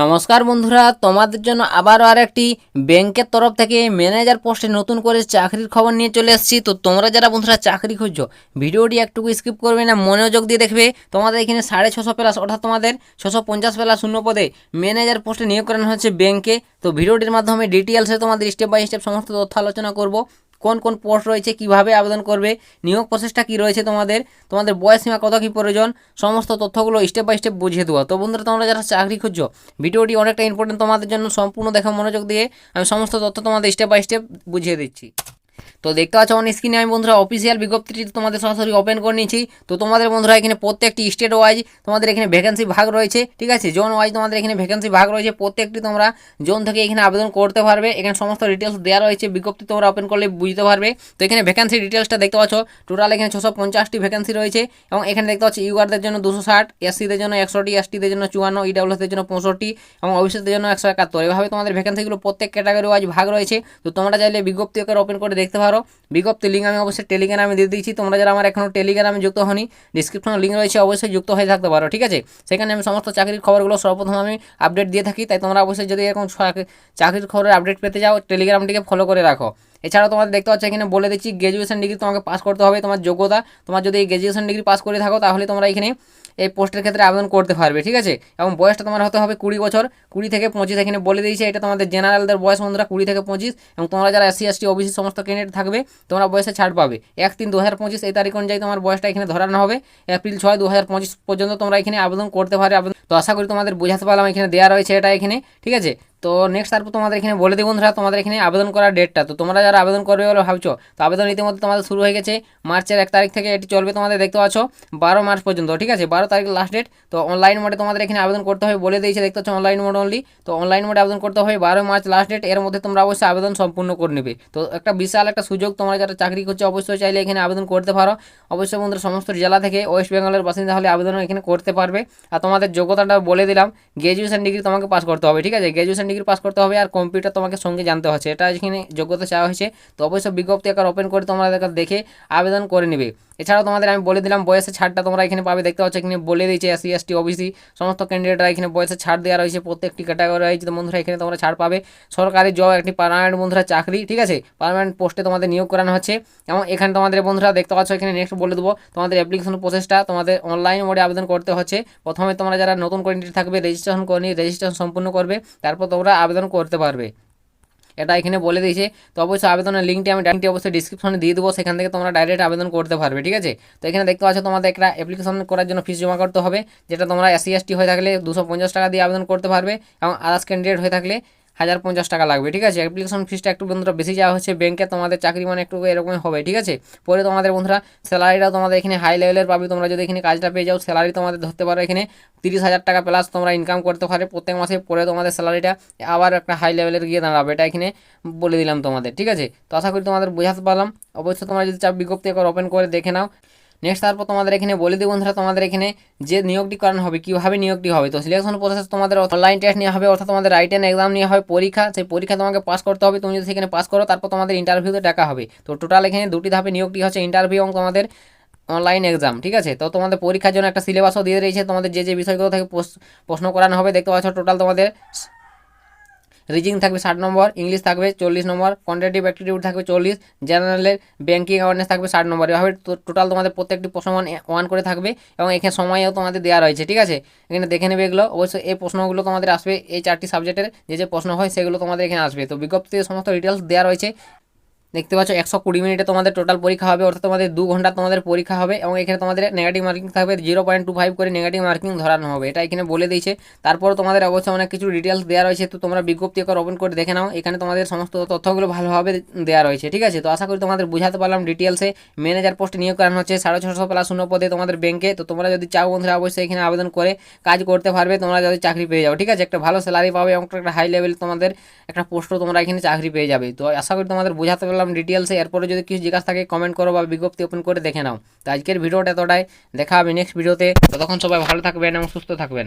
নমস্কার বন্ধুরা, তোমাদের জন্য আবারও আর একটি ব্যাংকের তরফ থেকে ম্যানেজার পোস্টে নতুন করে চাকরির খবর নিয়ে চলে এসেছি। তো তোমরা যারা বন্ধুরা চাকরি খুঁজছো, ভিডিওটি একটুকু স্কিপ করবে না, মনোযোগ দিয়ে দেখবে। তোমাদের এখানে সাড়ে ছশো প্লাস, অর্থাৎ তোমাদের ছশো পঞ্চাশ প্লাস শূন্য পদে ম্যানেজার পোস্টে নিয়োগ করানো হচ্ছে ব্যাংকে। তো ভিডিওটির মাধ্যমে ডিটেলসে তোমাদের স্টেপ বাই স্টেপ সমস্ত তথ্য আলোচনা করব। কোন কোন পোস্ট রয়েছে, কীভাবে আবেদন করবে, নিয়োগ প্রসেসটা কি রয়েছে তোমাদের তোমাদের বয়স সীমা কত, কি প্রয়োজন, সমস্ত তথ্যগুলো স্টেপ বাই স্টেপ বুঝিয়ে দেওয়া। তো বন্ধুরা, তোমরা যারা চাকরি খুঁজছো, ভিডিওটি অনেকটা ইম্পর্টেন্ট তোমাদের জন্য, সম্পূর্ণ দেখা মনোযোগ দিয়ে আমি সমস্ত তথ্য তোমাদের স্টেপ বাই স্টেপ বুঝিয়ে দিচ্ছি। তো দেখতে পাচ্ছ অন স্ক্রিনে আমি বন্ধুরা অফিসিয়াল বিজ্ঞপ্তিটি তোমাদের সরাসরি ওপেন করে নিয়েছি। তো তোমাদের বন্ধুরা এখানে প্রত্যেকটি স্টেট ওয়াইজ তোমাদের এখানে ভ্যাকেন্সি ভাগ রয়েছে, ঠিক আছে? জোন ওয়াইজ তোমাদের এখানে ভ্যাকেন্সি ভাগ রয়েছে, প্রত্যেকটি তোমরা জোন থেকে এখানে আবেদন করতে পারবে। এখানে সমস্ত ডিটেলস দেওয়া রয়েছে, বিজ্ঞপ্তি তোমরা ওপেন করলে বুঝতে পারবে। তো এখানে ভ্যাকেন্সি ডিটেলসটা দেখতে পাচ্ছ টোটাল এখানে ছশো পঞ্চাশটি ভ্যাকেন্সি রয়েছে এবং এখানে দেখতে পাচ্ছ ইউআরদের জন্য দুশো ষাট এসসিদের জন্য একশোটি এসটিদের জন্য চুয়ান্ন ইডাব্লিউসদের জন্য পঁয়ষট্টি এবং অফিসের জন্য একশো একাত্তর। এভাবে তোমাদের ভ্যাকেন্সিগুলো প্রত্যেক ক্যাটাগরি ওয়াইজ ভাগ রয়েছে। তো তোমরা চাইলে বিজ্ঞপ্তি ওকে ওপেন করে দেখতে পারো বিজ্ঞপ্তি লিঙ্ক আমি অবশ্যই টেলিগ্রামে দিয়ে দিচ্ছি তোমরা যারা আমার এখনও টেলিগ্রামে যুক্ত হনি ডিসক্রিপশনে লিঙ্ক রয়েছে, অবশ্যই যুক্ত হয়ে থাকতে পারো, ঠিক আছে? সেখানে আমি সমস্ত চাকরির খবরগুলো সর্বপ্রথম আমি আপডেট দিয়ে থাকি। তাই তোমরা অবশ্যই যদি এরকম চাকরির খবরের আপডেট পেতে যাও টেলিগ্রামটিকে ফলো করে রাখো। এছাড়াও তোমাদের দেখতে পাচ্ছ, এখানে বলে দিচ্ছি গ্র্যাজুয়েশন ডিগ্রি তোমাকে পাস করতে হবে, তোমার যোগ্যতা, তোমার যদি এই গ্র্যাজুয়েশন ডিগ্রি পাস করে থাকো, তাহলে তোমরা এখানে এই পোস্টের ক্ষেত্রে আবেদন করতে পারবে, ঠিক আছে? এবং বয়সটা তোমার হতে হবে কুড়ি বছর, কুড়ি থেকে পঁচিশ, এখানে বলে দিয়েছে, এটা তোমাদের জেনারেলদের বয়স বন্ধুরা, কুড়ি থেকে পঁচিশ, এবং তোমরা যারা এসসি এসটি ওবিসি সমস্ত ক্যান্ডিডেট থাকবে, তোমরা বয়সে ছাড় পাবে। এক তিন দু হাজার পঁচিশ, এই তারিখ অনুযায়ী তোমার বয়সটা এখানে ধরানো হবে। এপ্রিল ছয় দু হাজার পঁচিশ পর্যন্ত তোমরা এখানে আবেদন করতে পারবে, আবেদন তো আশা করি তোমাদের বোঝাতে পারলাম, এখানে দেওয়া রয়েছে এটা এখানে, ঠিক আছে? তো নেক্সট তারপর তোমাদের এখানে বলে দেবো বন্ধুরা, তোমাদের এখানে আবেদন করার ডেটটা তো তোমরা যারা আবেদন করবে বলে ভাবছ, তো আবেদন ইতিমধ্যে তোমাদের শুরু হয়ে গেছে। মার্চের এক তারিখ থেকে এটি চলবে তোমাদের, দেখতে পাচ্ছ, বারো মার্চ পর্যন্ত, ঠিক আছে? বারো তারিখ লাস্ট ডেট তো অনলাইন মোডে তোমাদের এখানে আবেদন করতে হবে, বলে দিয়েছে, দেখতে পাচ্ছ অনলাইন মোড অনলি তো অনলাইন মোডে আবেদন করতে হবে, বারো মার্চ লাস্ট ডেট এর মধ্যে তোমরা অবশ্যই আবেদন সম্পূর্ণ করে নেবে। তো একটা বিশাল একটা সুযোগ, তোমরা যারা চাকরি করছ, অবশ্যই চাইলে এখানে আবেদন করতে পারো। অবশ্যই বন্ধুরা, সমস্ত জেলা থেকে ওয়েস্ট বেঙ্গলের বাসিন্দা হলে আবেদন এখানে করতে পারবে। আর তোমাদের যোগ্যতাটা বলে দিলাম গ্র্যাজুয়েশন ডিগ্রি তোমাকে পাস করতে হবে, ঠিক আছে? গ্র্যাজুয়েশন ডিগ্রি পাস করতে হবে আর কম্পিউটার তোমাকে সঙ্গে জানতে হচ্ছে। এটা এখানে যোগ্যতা চাওয়া হয়েছে। তো অবশ্যই বিজ্ঞপ্তি একবার ওপেন করে তোমরা দেখা আবেদন করে নেবে। এছাড়াও তোমাদের আমি বলে দিলাম, বয়সের ছাড়টা তোমরা এখানে পাবে। দেখতে পাচ্ছ এখানে বলে দিয়েছে এসসি এসটি ওবিসি সমস্ত ক্যান্ডিডেটরা এখানে বয়সের ছাড় দেওয়া রয়েছে। প্রত্যেকটি ক্যাটাগরি রয়েছে বন্ধুরা এখানে তোমরা ছাড় পাবে। সরকারি জব একটি পার্মানেন্ট বন্ধুরা চাকরি, ঠিক আছে? পার্মানেন্ট পোস্টে তোমাদের নিয়োগ করানো হচ্ছে। এবং এখানে তোমাদের বন্ধুরা দেখতে পাচ্ছ এখানে নেক্সট বলে দেবো, তোমাদের অ্যাপ্লিকেশন প্রসেসটা তোমাদের অনলাইন মোডে আবেদন করতে হচ্ছে। প্রথমে তোমরা যারা নতুন ক্যান্ডিডেট থাকবে রেজিস্ট্রেশন করে রেজিস্ট্রেশন সম্পূর্ণ করবে। তারপর তোমরা আবেদন করতে পারবে। এটা এখানে বলে দিয়েছে। তো অবশ্যই আবেদনের লিঙ্কটি আমি ডাইনটি অবশ্যই ডিসক্রিপশনে দিয়ে দেবো। সেখান থেকে তোমরা ডাইরেক্ট আবেদন করতে পারবে, ঠিক আছে? তো এখানে দেখতে পাচ্ছ তোমাদের একটা অ্যাপ্লিকেশন করার জন্য ফিস জমা করতে হবে, যেটা তোমরা এসসি এসটি হয়ে থাকলে দুশো টাকা দিয়ে আবেদন করতে পারবে এবং আদার্স ক্যান্ডিডেট হয়ে থাকলে হাজার পঞ্চাশ টাকা লাগবে, ঠিক আছে? অ্যাপ্লিকেশন ফিসটা একটু বন্ধুরা বেশি যাওয়া হচ্ছে ব্যাংকে তোমাদের চাকরি মানে একটু এরকমই হবে, ঠিক আছে? পরে তোমাদের বন্ধুরা স্যালারিটাও তোমাদের এখানে হাই লেভেলের পাবে, তোমরা যদি এখানে কাজটা পেয়ে যাও স্যালারি তোমাদের ধরতে পারো এখানে তিরিশ হাজার টাকা প্লাস তোমরা ইনকাম করতে পারে প্রত্যেক মাসে, পরে তোমাদের স্যালারিটা আবার একটা হাই লেভেলের গিয়ে দাঁড়াবে, এটা এখানে বলে দিলাম তোমাদের, ঠিক আছে? তো আশা করি তোমাদের বোঝাতে পারলাম। অবশ্যই তোমরা যদি চাপ বিজ্ঞপ্তি একবার ওপেন করে দেখে নাও। নেক্সট তারপর তোমাদের এখানে বলে দিই বন্ধুরা, তোমাদের এখানে যে নিয়োগটি করানো হবে, কীভাবে নিয়োগটি হবে? তো সিলেকশন প্রসেস তোমাদের অনলাইন টেস্ট নেওয়া হবে, অর্থাৎ তোমাদের রাইট রাইটেন এক্সাম নেওয়া হবে, পরীক্ষা, সেই পরীক্ষা তোমাকে পাস করতে হবে, তুমি যদি সেখানে পাস করো, তারপর তোমাদের ইন্টারভিউতে টাকা হবে। তো টোটাল এখানে দুটি ধাপে নিয়োগটি হচ্ছে ইন্টারভিউ এবং তোমাদের অনলাইন এক্সাম ঠিক আছে? তো তোমাদের পরীক্ষার জন্য একটা সিলেবাসও দিয়ে দিয়েছে, তোমাদের যে যে বিষয়গুলো থেকে প্রশ্ন করানো হবে, দেখতে পাচ্ছ টোটাল তোমাদের রিজিং থাকবে ষাট নম্বর, ইংলিশ থাকবে চল্লিশ নম্বর কোয়ান্টিটিভ অ্যাক্টিটিউড থাকবে চল্লিশ, জেনারেলের ব্যাঙ্কিং অ্যাওয়ারনেস থাকবে ষাট নম্বর। এভাবে টোটাল তোমাদের প্রত্যেকটি প্রশ্ন ওয়ান করে থাকবে এবং এখানে সময়ও তোমাদের দেওয়া রয়েছে, ঠিক আছে? এখানে দেখে নেবে এগুলো। অবশ্যই এই প্রশ্নগুলো তোমাদের আসবে এই চারটি সাবজেক্টের যে যে প্রশ্ন হয় সেগুলো তোমাদের এখানে আসবে। তো বিজ্ঞপ্তিতে সমস্ত ডিটেলস দেওয়া রয়েছে। দেখতে পাচ্ছ একশো কুড়ি মিনিটে তোমাদের টোটাল পরীক্ষা হবে, অর্থাৎ তোমাদের দু ঘণ্টা তোমাদের পরীক্ষা হবে এবং এখানে তোমাদের নেগেটিভ মার্কিং থাকবে জিরো পয়েন্ট টু ফাইভ করে নেগেটিভ মার্কিং ধরানো হবে। এটা এখানে বলে দিয়েছে। তারপর তোমাদের অবশ্যই অনেক কিছু ডিটেলস দেওয়া রয়েছে, তো তোমরা বিজ্ঞপ্তি একবার ওপেন করে দেখে নাও। এখানে তোমাদের সমস্ত তথ্যগুলো ভালোভাবে দেওয়া রয়েছে, ঠিক আছে? তো আশা করি তোমাদের বুঝাতে পারলাম ডিটেলসে ম্যানেজার পোস্টে নিয়োগ করানো হচ্ছে, সাড়ে ছশো প্লাস শূন্য পদে তোমাদের ব্যাংকে তো তোমরা যদি চাও বন্ধুরা, অবশ্যই এখানে আবেদন করে কাজ করতে পারবে, তোমরা যদি চাকরি পেয়ে যাও, ঠিক আছে? একটা ভালো স্যালারি পাবে এবং একটা হাই লেভেল তোমাদের একটা পোস্টও তোমরা এখানে চাকরি পেয়ে যাবে। তো আশা করি তোমাদের বোঝাতে পারলাম। ডিটেলসে এরপরে যদি কিছু জিজ্ঞাসা থাকে কমেন্ট করো বা বিজ্ঞপ্তি ওপেন করে দেখে নাও। তো আজকের ভিডিওটা এতটাই। দেখা হবে নেক্সট ভিডিওতে ততক্ষণ সবাই ভালো থাকবেন এবং সুস্থ থাকবেন।